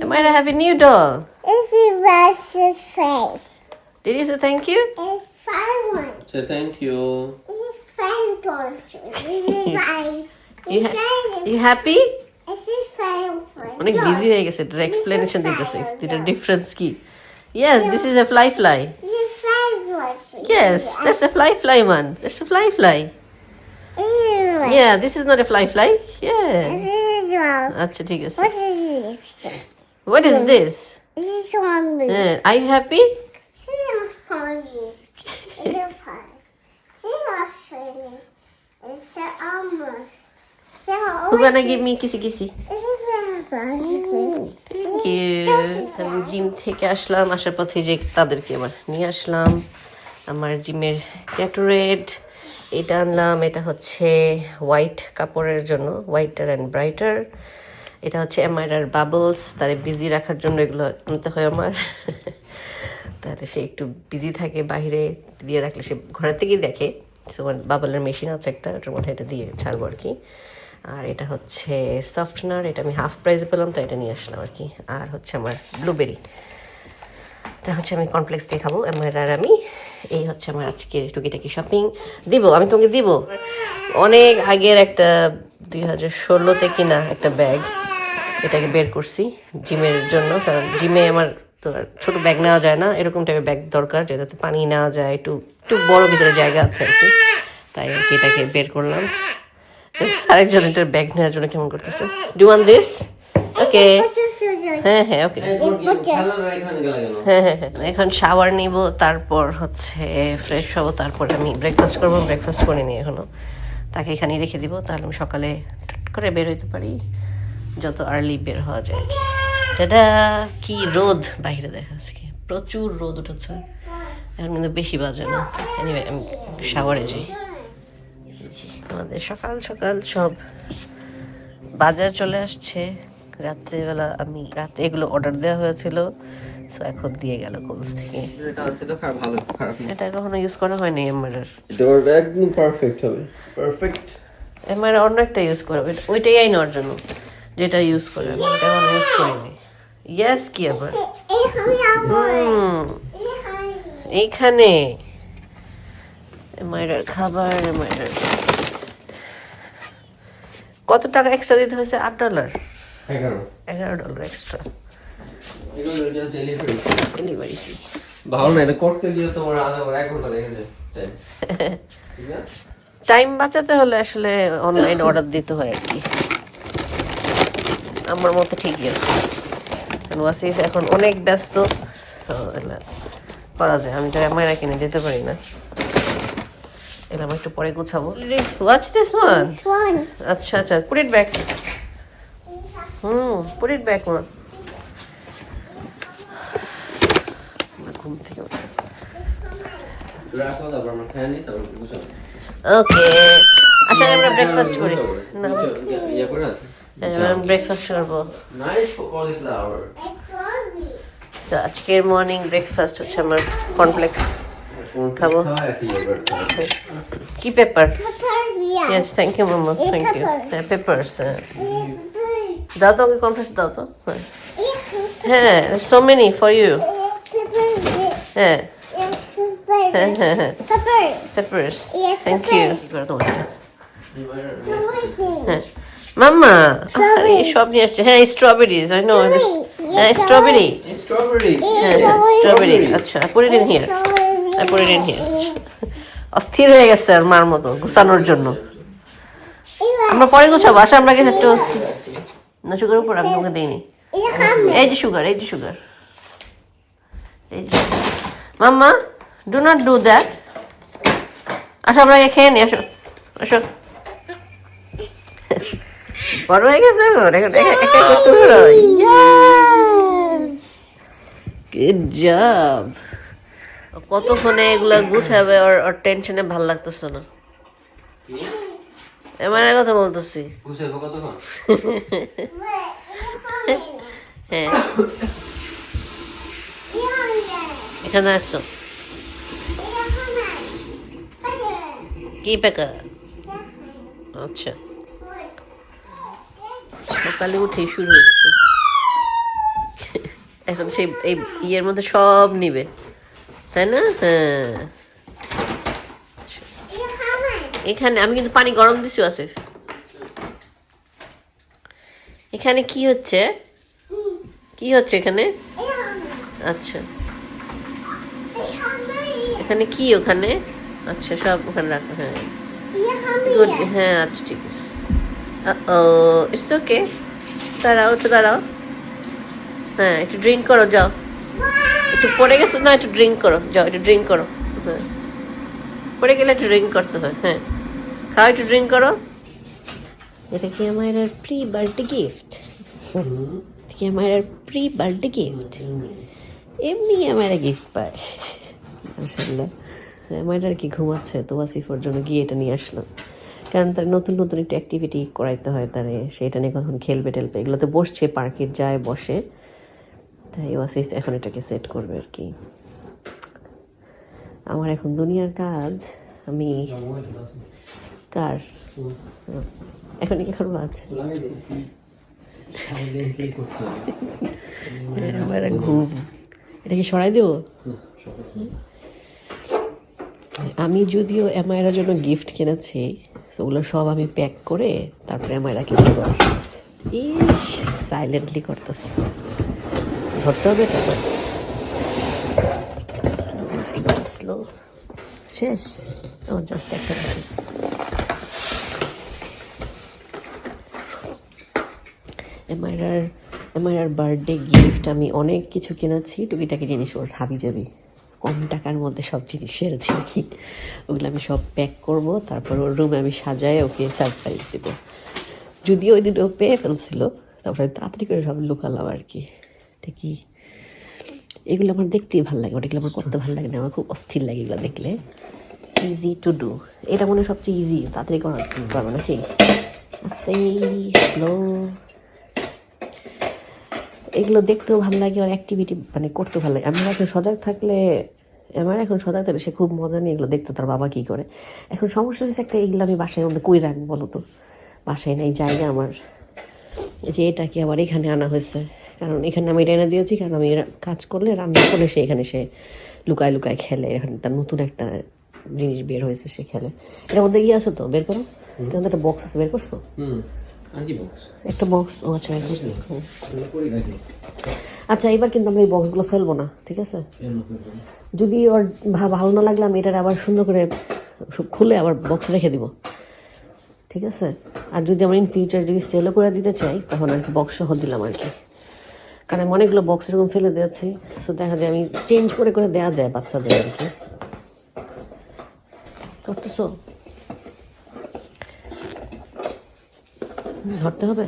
Amira, have a new doll. This is Russ's face. Did you say thank you? It's fun one. Say thank you. This is fun one. This is fun. You, This ha- is you happy? This is fun one. অনেক busy হয়ে গেছে এটার explanation দিতেছে এটার difference কি yes this is a fly fly This is fun one. Yes that's a fly fly man that's a fly fly This is one. Yeah this is not a fly fly yes This is one. আচ্ছা ঠিক আছে What is this? This is one. I happy She loves ponies. It's fun. She loves swimming. It's a almost. So who gonna give me kissy kissy This is a bunny. Thank you আমি gym থেকে আসলাম আসার পথে যে তাদেরকে আবার নিয়ে আসলাম আমার জিমের ক্যাটোরেড এটা আনলাম এটা হচ্ছে হোয়াইট কাপড়ের জন্য হোয়াইটার অ্যান্ড ব্রাইটার এটা হচ্ছে এমআইআর বাবলস তারে বিজি রাখার জন্য এগুলো আনতে হয় আমার। তাহলে সে একটু বিজি থাকে বাইরে দিয়ে রাখলে সে ঘরের থেকেই দেখে। সো বাবলের মেশিন আছে একটা, ওটার মধ্যে এটা দিয়ে ছাড়বো আর কি। আর এটা হচ্ছে সফটনার এটা আমি হাফ প্রাইসে পেলাম তো এটা নিয়ে আসলাম আর কি। আর হচ্ছে আমার ব্লুবেরি এটা হচ্ছে আমি কমপ্লেক্স দিয়ে খাব আমার আর আমি। এই হচ্ছে আমার আজকের টুকিটাকি শপিং দিব, আমি তোমাকে দিব। অনেক আগের একটা দুই হাজার ষোলোতে কিনা একটা ব্যাগ এটাকে বের করছি জিমের জন্য কারণ জিমে আমার তো ছোট ব্যাগ নেওয়া যায় না এরকম টাইপের ব্যাগ দরকার যেটাতে পানি নেওয়া যায় একটু একটু বড় ভিতরে জায়গা আছে আর কি। তাই আর কি এটাকে বের করলাম। আরেকজন এটার ব্যাগ নেওয়ার জন্য কেমন করতেছে? ডু ওয়ান দিস ওকে হ্যাঁ হ্যাঁ ওকে এখানে হ্যাঁ হ্যাঁ হ্যাঁ এখন শাওয়ার নিব তারপর হচ্ছে ফ্রেশ হব তারপর আমি ব্রেকফাস্ট করব ব্রেকফাস্ট করিনি এখনও। তাকে এখানেই রেখে দিব তাহলে আমি সকালে করে বের হইতে পারি। যত আর্লি বের হওয়া যায়। দাদা কি রোদ বাইরে দেখা আজকে প্রচুর রোদ উঠেছে। এখন কিন্তু বেশি বাজে না। এনিওয়ে আমি শাওয়ারে যাই। আমাদের সকাল সকাল সব বাজার চলে আসছে। রাত্রেবেলা আমি রাতে এগুলো অর্ডার দেওয়া হয়েছিল। সো এখন দিয়ে গেল কোলস থেকে। এটা আছে তো খারাপ ভালো খারাপ এটা কখনো ইউজ করা হয়নি এটা ওর একদম পারফেক্ট হবে। পারফেক্ট এমআর অন্য একটা ইউজ করা। ওইটাই আই নেওয়ার জন্য। যেটা ইউজ করে আমি এটা এখনও ইউজ করিনি। ইয়েস কি আবার? এইখানে। এমআইরার খাবার এমআইরার কত টাকা এক্সট্রা দিতে হয়েছে? আট ডলার এগারো। Dollar extra delivery delivery fee ভালো না এটা করতে গিয়ে তোমার এক ঘণ্টা লেগে যায়। time। ঠিক আছে? টাইম বাঁচাতে হলে আসলে অনলাইন অর্ডার দিতে হয় আর কি। আমার মতো ঠিকই আছে ওয়াসিফ এখন অনেক ব্যস্ত। তো এগুলা করা যায়। আমি তো ক্যামেরা কিনে যেতে পারি না। এগুলো আমি একটু পরে গুছাবো। ওয়াচ দিস ওয়ান আচ্ছা আচ্ছা put it back hmm put it back one ঘুম থেকে ওকে আসলে আমরা ব্রেকফাস্ট করি। না। ইয়ে করে ব্রেকফাস্ট করব নাইস কলিফ্লাওয়ার So, আজকের মর্নিং ব্রেকফাস্ট হচ্ছে আমার কর্নফ্লেক্স খাব। কি pepper Papaya. Yes thank you মামা এই থ্যাংক ইউ pepper. হ্যাঁ পেপারস দাও তো ওকে কর্নফ্লেক্স দাও তো। হ্যাঁ হ্যাঁ সো মেনি ফর ইউ হ্যাঁ। হ্যাঁ হ্যাঁ হ্যাঁ। Pepper. Peppers Yes, thank pepper. You কি করে তোমার হ্যাঁ। মাম্মা সব নিয়ে আসছে হ্যাঁ স্ট্রবেরিজ আই নো হ্যাঁ স্ট্রবেরি স্ট্রবেরি হ্যাঁ স্ট্রবেরি আচ্ছা put it in here I put it অস্থির হয়ে গেছে আর মার মতো গুছানোর জন্য। আমরা পরে গুছাবো। আসা আমরা গেছে একটু না সুগার উপর আমি তোমাকে দিইনি। এই যে সুগার এই যে সুগার এই যে mamma do not do that আসো আমরা খেয়ে নি আসো। আসো। বড় হয়ে গেছে? এখন এখন করতে পারো গুড জব কতক্ষণে এগুলা গুছাবে? ওর ওর টেনশনে ভালো লাগতেছে না। এমন কথা বলতেছি। কতক্ষণ? হ্যাঁ। এখানে আসছো কি পেকা আচ্ছা। সকালে উঠেই শুরু হচ্ছে। এখন সেই এই ইয়ের মধ্যে সব নিবে। তাই না? হ্যাঁ. এখানে আমি কিন্তু পানি গরম দিছি আসিফ এখানে কি হচ্ছে? কি হচ্ছে এখানে. আচ্ছা. এখানে কি ওখানে? আচ্ছা সব ওখানে রাখো হ্যাঁ। গুড হ্যাঁ আচ্ছা ঠিক আছে। ইটস ওকে দাঁড়াও একটু দাঁড়াও। হ্যাঁ একটু ড্রিঙ্ক করো, যাও। একটু পড়ে গেছো না, একটু ড্রিঙ্ক করো। যাও, একটু ড্রিঙ্ক করো। হ্যাঁ। পড়ে গেলে একটু ড্রিঙ্ক করতে হয় হ্যাঁ। খাও, একটু ড্রিঙ্ক করো। এটা কি আমার প্রি বার্থডে গিফট কি আমার প্রি বার্থডে গিফট এমনি আমার গিফট পায়। মাসাল্লাহ আমার আর কি ঘুমাচ্ছে তো ওয়াসিফোর জন্য গিয়ে এটা নিয়ে আসলাম। কারণ তার নতুন নতুন একটু অ্যাক্টিভিটি করাইতে হয় তারে। সেটা নিয়ে কখন খেলবে টেলবে, এগুলোতে বসছে পার্কে যায়, বসে। তাই ওয়াসিফ এখন এটাকে সেট করবে আর কি আমার এখন দুনিয়ার কাজ, আমি কার। এখন কি করব আজ? আমার ঘুম। এটা কি সরাই আমি যদিও এমআইরার জন্য গিফট কিনেছি ওগুলো সব আমি প্যাক করে তারপরে এমআইরাকে দিব ইস সাইলেন্টলি করতেস ধরতে হবে স্লো স্লো স্লো শেষ। ও জাস্ট একটা বাকি। এমআইরার এমআইরার বার্থডে গিফট আমি অনেক কিছু কিনেছি। টুকিটাকি জিনিস ওর হাবি যাবি কম টাকার মধ্যে সব জিনিস সেরেছি আর কি? ওগুলো আমি সব প্যাক করব, তারপর ওর রুমে আমি সাজায় ওকে সারপ্রাইজ দেব। যদিও ওই দিন ও পেয়ে ফেলছিল, তারপরে তাড়াতাড়ি করে সব লুকালাম আর কি। কি? এগুলো আমার দেখতেই ভালো লাগে ওটাগুলো আমার করতে ভালো লাগে না, আমার খুব অস্থির লাগে এগুলো দেখলে। ইজি টু ডু এটা মনে হয় সবচেয়ে ইজি তাড়াতাড়ি করা পারব নাকি আস্তে স্লো এগুলো দেখতেও ভালো লাগে আর অ্যাক্টিভিটি মানে করতে ভালো লাগে। আমরা এখন সজাগ থাকলে, আমার এখন সজাগ থাকলে সে খুব মজা নিয়ে এগুলো দেখতে, তার বাবা কী করে? এখন সমস্যা হয়েছে একটা, এগুলো আমি বাসায় মধ্যে কই রাখব বলো তো? বাসায় নেই, জায়গা আমার। যে এটা কি আবার এখানে আনা হয়েছে? কারণ এখানে আমি এটা এনে দিয়েছি, কারণ আমি কাজ করলে, রান্না করলে সে এখানে সে লুকায় লুকায় খেলে। এখানে তার নতুন একটা জিনিস বের হয়েছে, সে খেলে। এটার মধ্যে ইয়ে আছে তো, বের করো। এটার মধ্যে একটা বক্স আছে, বের করছ? একটা বক্স ও আচ্ছা আচ্ছা এবার কিন্তু আমরা এই বক্সগুলো ফেলব না ঠিক আছে? যদি ওর ভালো না লাগলে আমি এটার আবার সুন্দর করে সব খুলে আবার বক্স রেখে দিব ঠিক আছে? আর যদি আমরা ইন ফিউচার যদি সেলও করে দিতে চাই তখন আর কি বক্স সহ দিলাম আর কি। কারণ আমি অনেকগুলো বক্স এরকম ফেলে দিয়েছি সো দেখা যায় আমি চেঞ্জ করে করে দেওয়া যায় বাচ্চাদের আর কি। করতেছো ধরতে হবে?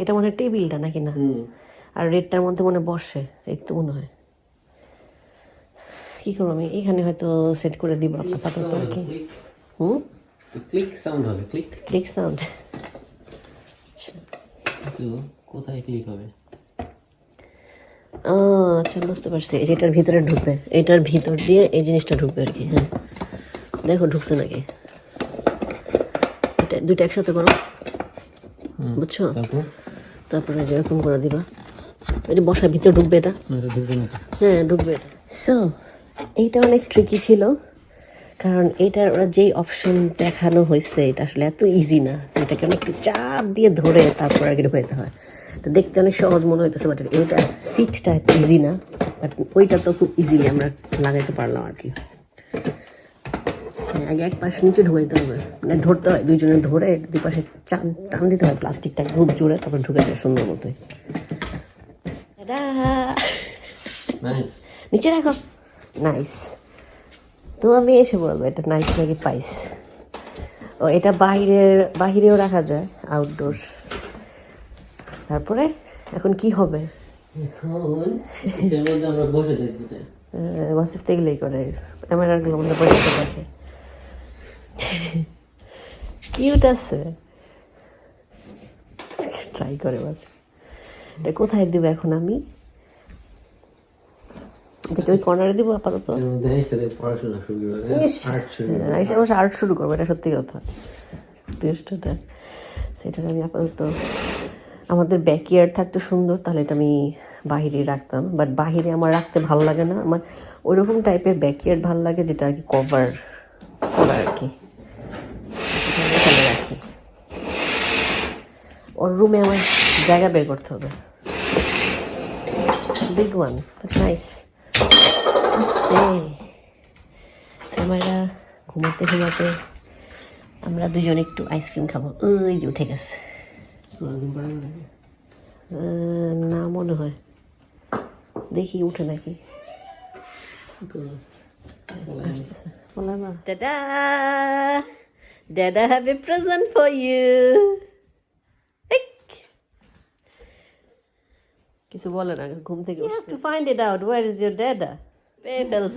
এটা মনে হয় টেবিলটা নাকি না? আর রেডটার মধ্যে মনে বসে একটু মনে হয়। কি করব আমি? এখানে হয়তো সেট করে দিব আপাতত আর কি। হুম? ক্লিক সাউন্ড হবে ক্লিক। ক্লিক সাউন্ড আচ্ছা। কোথায় ক্লিক হবে? ও আচ্ছা বুঝতে পারছি। এটার ভিতরে ঢুকবে। এটার ভিতর দিয়ে এই জিনিসটা ঢুকবে আর কি হ্যাঁ। দেখো ঢুকছে নাকি? এটা দুইটা একসাথে করো। বুঝছ? তারপর? তারপরে যেরকম করে দিবা। এই যে বসার ভিতরে ঢুকবে এটা? ঢুকবে হ্যাঁ ঢুকবে সো এইটা অনেক ট্রিকি ছিল কারণ এটার ওরা যেই অপশন দেখানো হয়েছে এটা আসলে এত ইজি না এটাকে অনেক চাপ দিয়ে ধরে তারপর আর কি ঢুকাইতে হয়। তো দেখতে অনেক সহজ মনে হইতেছে বাট এইটা সিটটা ইজি না বাট ওইটা তো খুব ইজিলি আমরা লাগাইতে পারলাম আর কি। হ্যাঁ, আগে এক পাশ নিচে ঢুকে দিতে হবে। মানে ধরতে হয় দুইজনে ধরে দুই পাশে টান টান দিতে হয় প্লাস্টিকটা খুব জোরে তারপর ঢুকে যায় সুন্দর মতোই! নিচে রাখো। নাইস তো আমি এসে বলব এটা নাইস নাকি পাইস? ও এটা বাহিরের বাহিরেও রাখা যায় আউটডোর তারপরে এখন কি হবে? বসে তো এগুলোই করে ক্যামেরাগুলো মধ্যে বসে রাখে। কিউট আছে ট্রাই করে ওয়াসিফ এটা কোথায় দিব এখন আমি? এটাকে ওই কর্নারে দিব আপাতত? শুরু আর্ট শুরু করব এটা সত্যি কথা। দুষ্টটা সেটাকে আমি আপাতত আমাদের ব্যাকইয়ার্ড থাকতো সুন্দর তাহলে এটা আমি বাহিরে রাখতাম। বাট বাহিরে আমার রাখতে ভালো লাগে না। আমার ওইরকম টাইপের ব্যাকইয়ার্ড ভালো লাগে যেটা আর কি কভার করা আর কি এটা আমি এখানে রাখি ওর রুমে আমার জায়গা বের করতে হবে। বিগ ওয়ান নাইস আস্তে। সামাইরা ঘুমাতে ঘুমাতে আমরা দুজন একটু আইসক্রিম খাব। ওই যে উঠে গেছে। না মনে হয়। দেখি উঠে নাকি। দাদা। দাদা have a present for you কিছু বলে না ঘুম থেকে you have to find it out where is your dada pedals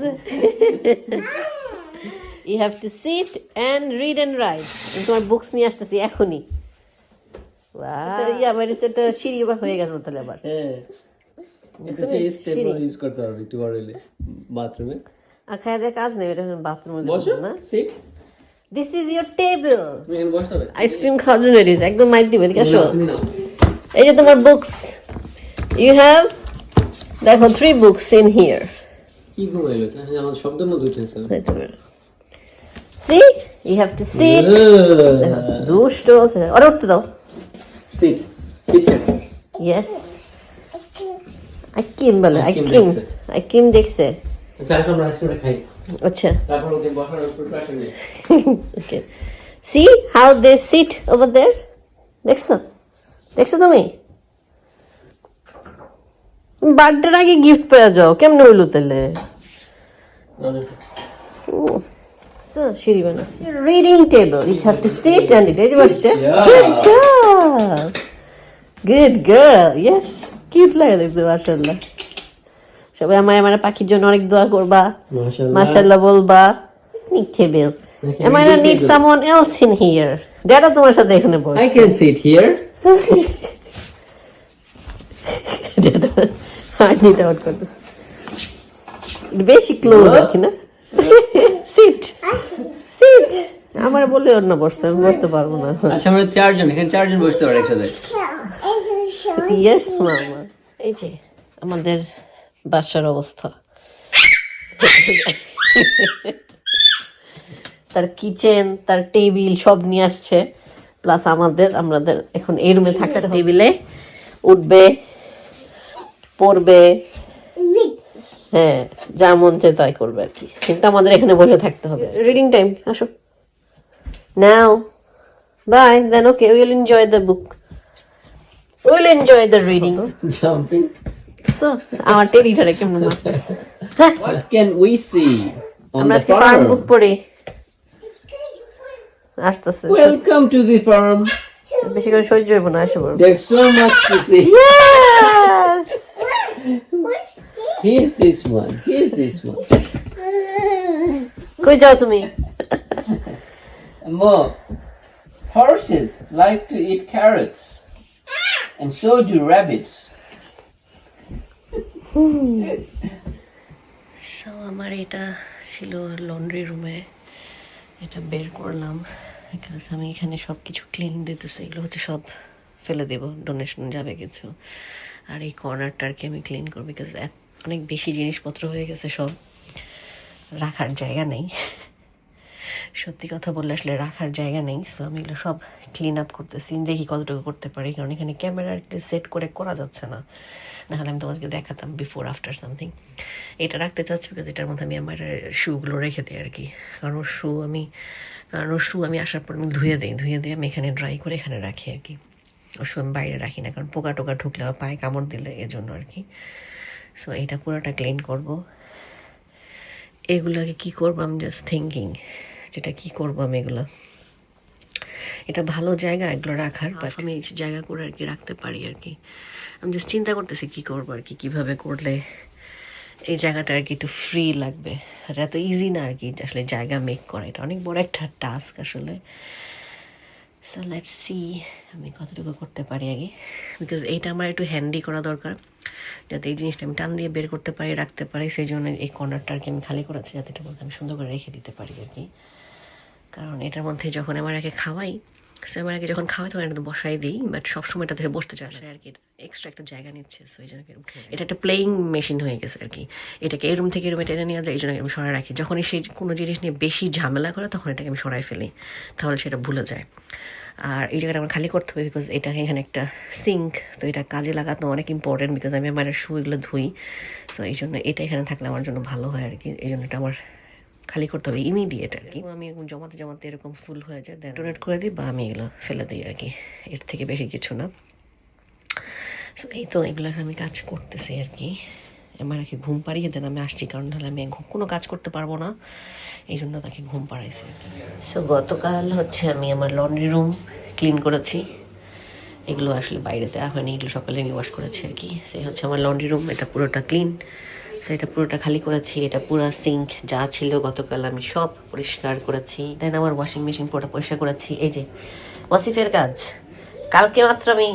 you have to sit and read and write তোমার বুকস নিয়ে আসতেছি এখনই। ইয়া মানে সেটা সিঁড়ি বা হয়ে গেছে তাহলে আবার। হ্যাঁ। বাথরুমে আর কাজ নেই এটা বাথরুমে না। দিস ইজ ইয়োর টেবিল আইসক্রিম খাওয়ার জন্য একদম মাইক দিবে এদিকে আসো এই যে তোমার বুকস ইউ হ্যাভ দেখো থ্রি বুকস ইন হিয়ার কি ঘুমাইলো তাহলে আমার শব্দের মধ্যে উঠেছে see you have to sit দুষ্ট ওরা উঠতে দাও। সিট সিট ইয়েস আইকিম বলে আইকিম আইকিম দেখছে। আচ্ছা. See how they sit over there? দেখছ? দেখছ তুমি? বার্থডের আগে গিফট পেয়ে যাও কেমনে হইল তাহলে? সিঁড়ি বানাচ্ছে reading table you have to sit and eat যে বসছে. Good job good girl yes cute লাগে দেখতে মাশাআল্লাহ। সবাই আমার আমার পাখির জন্য অনেক দোয়া করবা মাশাআল্লাহ। মাশাআল্লাহ বলবা। নিক table Am I need someone else in here? Dada তোমার সাথে এখানে বস। I can sit here. Dada NEET আউট করতেছে। বেশি ক্লোজ আর কি না? সিট সিট আমার বলে অন্য বসতে আমি বসতে পারব না। আচ্ছা আমরা চারজন এখানে চারজন বসতে পারি একসাথে। ইয়েস মামা এই যে আমাদের বাসার অবস্থা। তার কিচেন তার টেবিল সব নিয়ে আসছে। প্লাস আমাদের আমাদের এখন এই রুমে থাকার টেবিলে উঠবে। পড়বে। হ্যাঁ যা মন চায় তাই করবে আর কি। কিন্তু আমাদের এখানে বসে থাকতে হবে। রিডিং টাইম আসো। Now bye then okay will enjoy the book will enjoy the reading so আমার টেরিটারে কেমন হ্যাঁ। What can we see on আমরা ফার্ম বুক farm? পড়ি। আসতেছে। Welcome to the farm. বেশি করে সহ্য হইব না আসে বড় There's so much to see. Yes! Here's this one. Here's this one. কই যাও তুমি? Mom, horses like to eat carrots, and so do rabbits. So আমার এটা ছিল লন্ড্রি রুমে এটা বের করলাম। বিকজ আমি এখানে সব কিছু ক্লিন দিতেছি। এগুলো হচ্ছে সব ফেলে দেবো। ডোনেশন যাবে কিছু। আর এই কর্নারটা আর কি আমি ক্লিন করব বিকজ অনেক বেশি জিনিসপত্র হয়ে গেছে সব। রাখার জায়গা নেই। সত্যি কথা বললে আসলে রাখার জায়গা নেই। সো আমি এগুলো সব ক্লিন আপ করতেছি। দেখি কতটুকু করতে পারি। কারণ এখানে ক্যামেরা সেট করে করা যাচ্ছে না। নাহলে আমি তোমাদেরকে দেখাতাম বিফোর আফটার সামথিং এটা রাখতে চাচ্ছি বিকজ এটার মধ্যে আমি আমার শুগুলো রেখে দিই আর কি। কারণ ওর শু আমি, কারণ ওর শু আমি আসার পর আমি ধুয়ে দিই। ধুয়ে দিয়ে আমি এখানে ড্রাই করে এখানে রাখি আর কি। ওর শু আমি বাইরে রাখি না। কারণ পোকা টোকা ঢুকলে পায়ে কামড় দিলে এজন্য আর কি। সো এটা পুরোটা ক্লিন করব। এগুলোকে কি করব? আমি জাস্ট থিঙ্কিং যেটা কি করব আমি এগুলো। এটা ভালো জায়গা এগুলো রাখার বাট আমি এই জায়গা করে আর কি রাখতে পারি আর কি। আমি জাস্ট চিন্তা করতেছি কি করব আর কি কীভাবে করলে এই জায়গাটা আর কি একটু ফ্রি লাগবে। আর এত ইজি না আর কি আসলে জায়গা মেক করা। এটা অনেক বড় একটা টাস্ক আসলে। সো লেট সি আমি কতটুকু করতে পারি আগে? বিকজ এইটা আমার একটু হ্যান্ডি করা দরকার। যাতে এই জিনিসটা আমি টান দিয়ে বের করতে পারি, রাখতে পারি, সেই জন্য এই কর্নারটা আর কি আমি খালি করেছি, যাতে এটার মধ্যে আমি সুন্দর করে রেখে দিতে পারি আর কি কারণ এটার মধ্যে যখন আমার আগে খাওয়াই সো এবার আগে যখন খাওয়াই তখন তো বসাই দিই বাট সবসময় এটা থেকে বসতে চায় আর কি এক্সট্রা একটা জায়গা নিচ্ছে সো এই জন্য। এটা একটা প্লেইং মেশিন হয়ে গেছে আর কি। এটাকে এই রুম থেকে রুমে টেনে নিয়ে যায় এই জন্য আমি সরাই রাখি। যখনই সেই কোনো জিনিস নিয়ে বেশি ঝামেলা করে তখন এটাকে আমি সরাই ফেলি তাহলে সেটা ভুলে যায়। আর এই জায়গাটা আমার খালি করতে হবে বিকজ এটা এখানে একটা সিঙ্ক তো এটা কাজে লাগানো অনেক ইম্পর্টেন্ট বিকজ আমি আমার শু এগুলো ধুই তো এই জন্য এটা এখানে থাকলে আমার জন্য ভালো হয় আর কি। এই জন্য এটা আমার খালি করতে হবে ইমিডিয়েট আর কি। আমি এরকম জমাতে জমাতে এরকম ফুল হয়ে যায় দেন ডোনেট করে দিই বা আমি এগুলো ফেলে দিই আর কি। এর থেকে বেশি কিছু না। সো এই তো এগুলো আমি কাজ করতেছি আর কি। আমার আর কি ঘুম পাড়িয়ে দেন আমি আসছি কারণ হলে আমি কোনো কাজ করতে পারব না। এই জন্য তাকে ঘুম পাড়াইছি সো গতকাল হচ্ছে আমি আমার লন্ড্রি রুম ক্লিন করেছি। এগুলো আসলে বাইরে দেওয়া হয়নি এগুলো সকালে আমি ওয়াশ করেছি আর কি। সেই হচ্ছে আমার লন্ড্রি রুম এটা পুরোটা ক্লিন সো এটা পুরোটা খালি করেছি, এটা পুরো সিঙ্ক যা ছিল, গতকাল আমি সব পরিষ্কার করেছি। দেন আমার ওয়াশিং মেশিন পুরোটা পরিষ্কার করেছি। এই যে, ওয়াসিফের কাজ। কালকে মাত্র আমি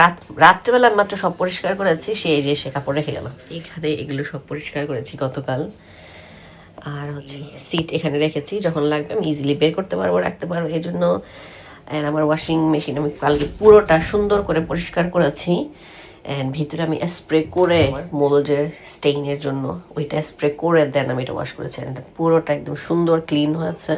রাত, রাত্রেবেলা মাত্র সব পরিষ্কার করেছি সে যে সে কাপড় রেখে গেল এখানে এগুলো সব পরিষ্কার করেছি গতকাল। আর হচ্ছে সিট এখানে রেখেছি, যখন লাগবে আমি ইজিলি বের করতে পারব, রাখতে পারব, এই জন্য। আমার ওয়াশিং মেশিন আমি কালকে পুরোটা সুন্দর করে পরিষ্কার করেছি। অ্যান্ড ভিতরে আমি স্প্রে করে মোল্ডের স্টেইনের জন্য ওইটা স্প্রে করে দেন আমি এটা ওয়াশ করেছি। And পুরোটা একদম সুন্দর ক্লিন হয়েছে।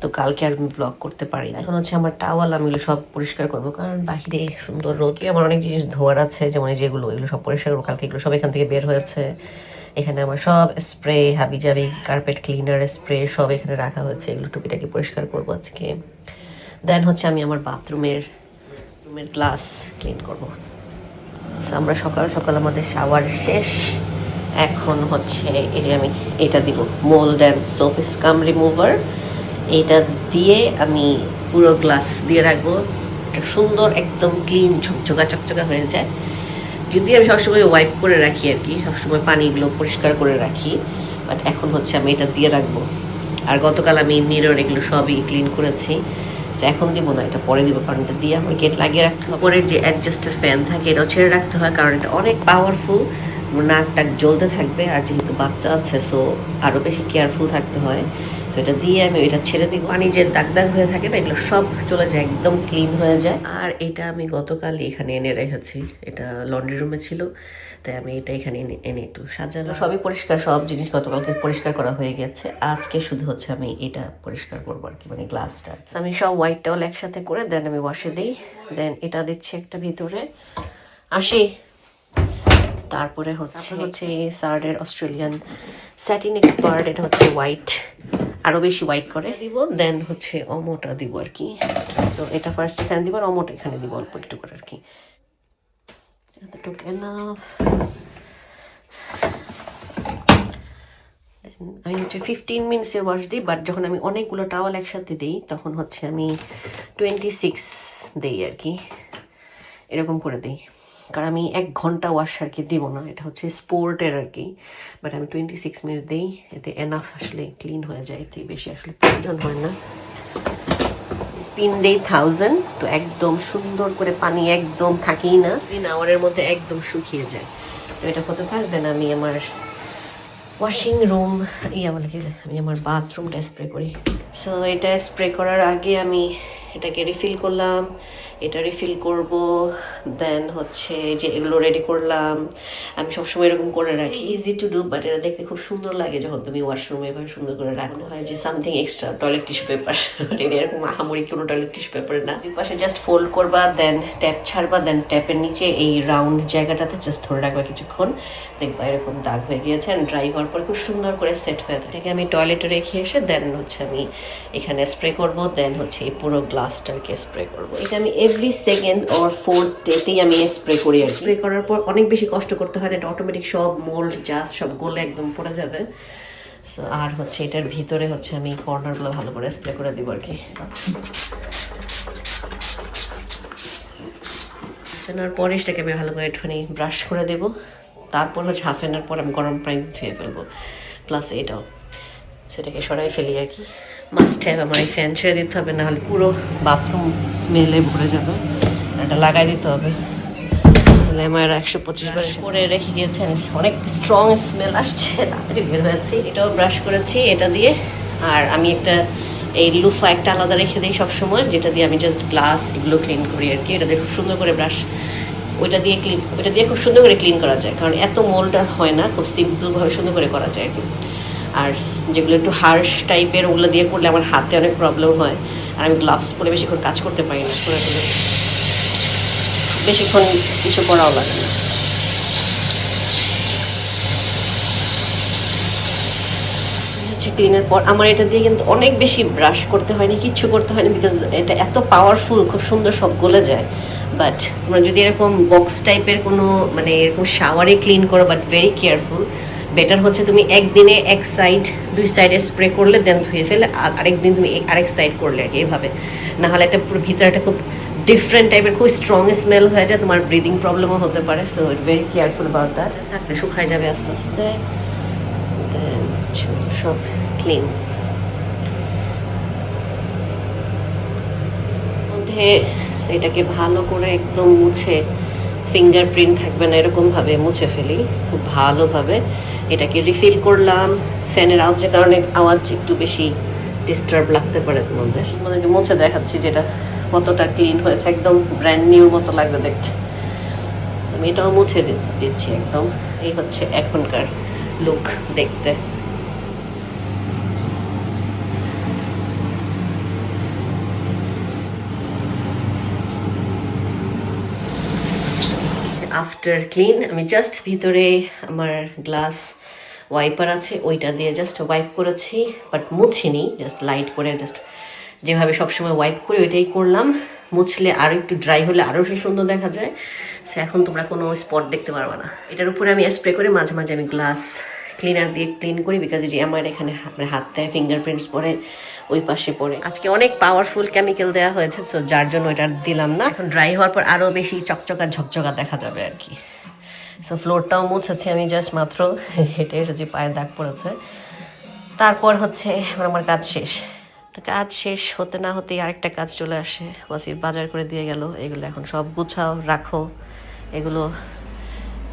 তো কালকে আর আমি ব্লগ করতে পারি না। এখন হচ্ছে আমার টাওয়াল আমি এগুলো সব পরিষ্কার করব। কারণ বাহিরে সুন্দর রোদ। আমার অনেক জিনিস ধোয়ার আছে যেমন যেগুলো এগুলো সব পরিষ্কার করব। কালকে এগুলো সব এখান থেকে বের হয়েছে। এখানে আমার সব স্প্রে হাবি জাবি কার্পেট ক্লিনার স্প্রে সব এখানে রাখা হয়েছে। এগুলো টুপিটাকে পরিষ্কার করব আজকে। দেন হচ্ছে আমি আমার বাথরুমের রুমের গ্লাস ক্লিন করব। আমরা সকাল সকাল আমাদের শাওয়ার শেষ। এখন হচ্ছে এই যে আমি এটা দিব mould and soap scum remover এটা দিয়ে আমি পুরো গ্লাস দিয়ে রাখব। এটা সুন্দর একদম ক্লিন ঝকঝকা, চকচকা হয়ে যায়। যদি আমি সবসময় ওয়াইপ করে রাখি আর কি, সবসময় পানিগুলো পরিষ্কার করে রাখি। বাট এখন হচ্ছে আমি এটা দিয়ে রাখব। আর গতকাল আমি মিরর এগুলো সবই ক্লিন করেছি। এখন দিব না, এটা পরে দিব, কারণ এটা দিয়ে আমার গেট লাগিয়ে রাখতে হবে। পরে যে অ্যাডজাস্টার ফ্যান থাকে, এটাও ছেড়ে রাখতে হয়, কারণ এটা অনেক পাওয়ারফুল নাক টাক জ্বলতে থাকবে, আর যেহেতু বাচ্চা আছে সো আরও বেশি কেয়ারফুল থাকতে হয়। সো এটা দিয়ে আমি এটা ছেড়ে দিব। পানি যে দাগ দাগ হয়ে থাকে না, এগুলো সব চলে যায়, একদম ক্লিন হয়ে যায়। আর এটা আমি গতকাল এখানে এনে রেখেছি। এটা লন্ড্রি রুমে ছিল। তাই আমি এটা এখানে এনে এনে একটু সাজানো সবই পরিষ্কার সব জিনিস গতকালকে পরিষ্কার করা হয়ে গেছে। আজকে শুধু হচ্ছে আমি এটা পরিষ্কার করব আর কি মানে গ্লাসটা আমি সব হোয়াইট টাওয়াল একসাথে করে দেন আমি ওয়াশে দিই দেন এটা দিচ্ছি একটা ভিতরে। আসি। তারপরে হচ্ছে হচ্ছে সার্ডের অস্ট্রেলিয়ান স্যাটিন এক্সপার্ট এটা হচ্ছে হোয়াইট আরও বেশি হোয়াইট করে। দিব। দেন হচ্ছে অমোটা দিব আর কি। সো এটা ফার্স্ট এখানে দিব আর অমোটা এখানে দিব অল্প একটু করে আর কি। এতটুকু এনাফ আমি হচ্ছে ফিফটিন মিনিটসের ওয়াশ দিই বাট যখন আমি অনেকগুলো টাওয়াল একসাথে দিই, তখন হচ্ছে আমি টোয়েন্টি সিক্স দিই আর কি। এরকম করে দিই। কারণ আমি এক ঘণ্টা ওয়াশ আর কি দিব না, এটা হচ্ছে স্পোর্টের আর কি। বাট আমি টোয়েন্টি সিক্স মিনিট দিই, এতে এনাফ আসলে ক্লিন হয়ে যায়, এতে বেশি আসলে প্রয়োজন হয় না। স্পিন দেই থাউজেন্ড, তো একদম সুন্দর করে পানি একদম থাকেই না। তিন আওয়ারের মধ্যে একদম শুকিয়ে যায়। সো এটা কত থাকবে না আমি আমার ওয়াশিং রুম ইয়ে বলে আমি আমার বাথরুমটা স্প্রে করি। সো এটা স্প্রে করার আগে আমি এটাকে রিফিল করলাম এটা রিফিল করব দেন হচ্ছে যে এগুলো রেডি করলাম। আমি সবসময় এরকম করে রাখি। ইজি টু ডু বাট এটা দেখতে খুব সুন্দর লাগে যখন তুমি ওয়াশরুমে এভাবে সুন্দর করে রাখতে হয় যে something extra toilet tissue paper এরকম আহামরি কোনো টয়লেট টিস্যু পেপার না। দুই পাশে জাস্ট ফোল্ড করবা দেন ট্যাপ ছাড়বা দেন ট্যাপের নিচে এই রাউন্ড জায়গাটাতে জাস্ট ধরে রাখবা কিছুক্ষণ। দেখবা এরকম দাগ হয়ে গিয়েছে ড্রাই হওয়ার পর খুব সুন্দর করে সেট হয়ে থাকে। আমি টয়লেটে রেখে এসে দেন হচ্ছে আমি এখানে স্প্রে করব দেন হচ্ছে এই পুরো গ্লাসটাকে স্প্রে করব। এটা আমি এভরি সেকেন্ড অর ফোর্থ ডেতেই আমি স্প্রে করি আর স্প্রে করার পর অনেক বেশি কষ্ট করতে হয় এটা অটোমেটিক সব মোল্ড জাস সব গলে একদম পড়ে যাবে। So, আর হচ্ছে এটার ভিতরে হচ্ছে আমি কর্নারগুলো ভালো করে স্প্রে করে দিব আর কি। ফেনার পরে সেটাকে আমি ভালো করে একটুখানি ব্রাশ করে দেব। তারপর হচ্ছে হাফ এনার পর আমি গরম পানি ধুয়ে ফেলব। প্লাস এটাও সেটাকে সরাই ফেলি আর কি। মাস্ট হ্যাভ আমার এই ফ্যান ছেড়ে দিতে হবে নাহলে পুরো বাথরুম স্মেলে ভরে যাবে। এটা লাগাই দিতে হবে। তাহলে আমার একশো পঁচিশ বার করে রেখে গিয়েছেন অনেক স্ট্রং স্মেল আসছে তাড়াতাড়ি বের হয়েছি। এটাও ব্রাশ করেছি এটা দিয়ে। আর আমি একটা এই লুফা একটা আলাদা রেখে দিই সবসময় যেটা দিয়ে আমি জাস্ট গ্লাস এগুলো ক্লিন করি আর কি। এটা দিয়ে খুব সুন্দর করে ব্রাশ ওইটা দিয়ে ক্লিন ওইটা দিয়ে খুব সুন্দর করে ক্লিন করা যায়। কারণ এত মোলটা হয় না খুব সিম্পলভাবে সুন্দর করে করা যায় আর কি। আর যেগুলো একটু হার্শ টাইপের ওগুলো দিয়ে করলে আমার হাতে অনেক প্রবলেম হয়। আর আমি গ্লাভস পরে বেশিক্ষণ কাজ করতে পারি না। করে বেশিক্ষণ কিছু করাও লাগে না। ক্লিনের পর। আমার এটা দিয়ে কিন্তু অনেক বেশি ব্রাশ করতে হয়নি, কিচ্ছু করতে হয়নি বিকজ এটা এত পাওয়ারফুল খুব সুন্দর সব গলে যায়। বাট তোমরা যদি এরকম বক্স টাইপের কোনো মানে এরকম শাওয়ারে ক্লিন করো বাট ভেরি কেয়ারফুল বেটার হচ্ছে তুমি একদিনে এক সাইড দুই সাইডে স্প্রে করলে দেন ধুয়ে ফেলে আরেক দিন তুমি আরেক সাইড করলে আর কি এভাবে। না হলে একটা ভিতরে একটা খুব ডিফারেন্ট টাইপের খুব স্ট্রং স্মেল হয়ে যায়, তোমার ব্রিদিং প্রবলেমও হতে পারে so very careful about that থাকলে শুকায় যাবে আস্তে আস্তে। সব ক্লিন মধ্যে সেটাকে ভালো করে একদম মুছে ফিঙ্গারপ্রিন্ট থাকবে না এরকমভাবে মুছে ফেলি, খুব ভালোভাবে। এটাকে রিফিল করলাম, ফ্যানের আওয়াজের কারণে আওয়াজ একটু বেশি ডিস্টার্ব লাগতে পারে তোমাদের। তোমাদেরকে মুছে দেখাচ্ছি যেটা কতটা ক্লিন হয়েছে, একদম ব্র্যান্ড নিউ মতো লাগবে দেখতে। আমি এটাও মুছে দিচ্ছি একদম। এই হচ্ছে এখনকার লুক দেখতে। আফটার ক্লিন আমি জাস্ট ভিতরে আমার গ্লাস ওয়াইপার আছে, ওইটা দিয়ে জাস্ট ওয়াইপ করেছি বাট মুছিনি জাস্ট লাইট করে জাস্ট যেভাবে সবসময় ওয়াইপ করি, ওইটাই করলাম। মুছলে আরও একটু ড্রাই হলে আরও বেশি সুন্দর দেখা যায়। সে এখন তোমরা কোনো স্পট দেখতে পারবে না। এটার উপরে আমি স্প্রে করে মাঝে মাঝে আমি গ্লাস ক্লিনার দিয়ে ক্লিন করি বিকজ যে আমার এখানে হাতে ফিঙ্গারপ্রিন্টস পরে ওই পাশে পড়ে। আজকে অনেক পাওয়ারফুল কেমিক্যাল দেওয়া হয়েছে সো যার জন্য এটা দিলাম না। এখন ড্রাই হওয়ার পর আরও বেশি চকচকা ঝকঝকা দেখা যাবে আর কি। সো ফ্লোরটাও মুছেছি আমি জাস্ট মাত্র হেঁটে এসেছি পায়ের দাগ পড়েছে। তারপর হচ্ছে আমার কাজ শেষ। তো কাজ শেষ হতে না হতেই আরেকটা কাজ চলে আসে। ওয়াসিফ বাজার করে দিয়ে গেল এগুলো এখন সব গুছাও রাখো এগুলো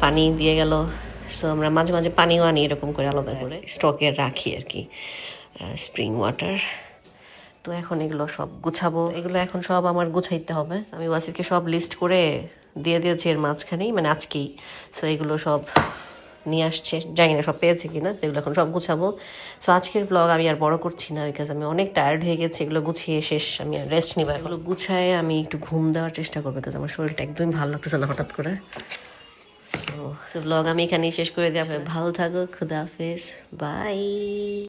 পানি দিয়ে গেল। সো আমরা মাঝে মাঝে পানিও আনি এরকম করে আলাদা করে। স্টকে রাখি আর কি স্প্রিং ওয়াটার তো এখন এগুলো সব গুছাবো। এগুলো এখন সব আমার গুছাইতে হবে। আমি ওয়াসিফকে সব লিস্ট করে দিয়ে দিয়েছি এর মাঝখানেই মানে আজকেই। সো এগুলো সব নিয়ে আসছে। জানি না সব পেয়েছে কিনা সেগুলো এখন সব গুছাবো। সো আজকের ব্লগ আমি আর বড় করছি না বিকজ আমি অনেক টায়ার্ড হয়ে গেছি, এগুলো গুছিয়ে শেষ। আমি আর রেস্ট নিব এগুলো গুছায় আমি একটু ঘুম দেওয়ার চেষ্টা করব বিকজ আমার শরীরটা একদমই ভালো লাগতেছে না হঠাৎ করে। সো ব্লগ আমি এখানেই শেষ করে দিই। আপনার ভালো থাকো, খুদা হাফেজ। বাই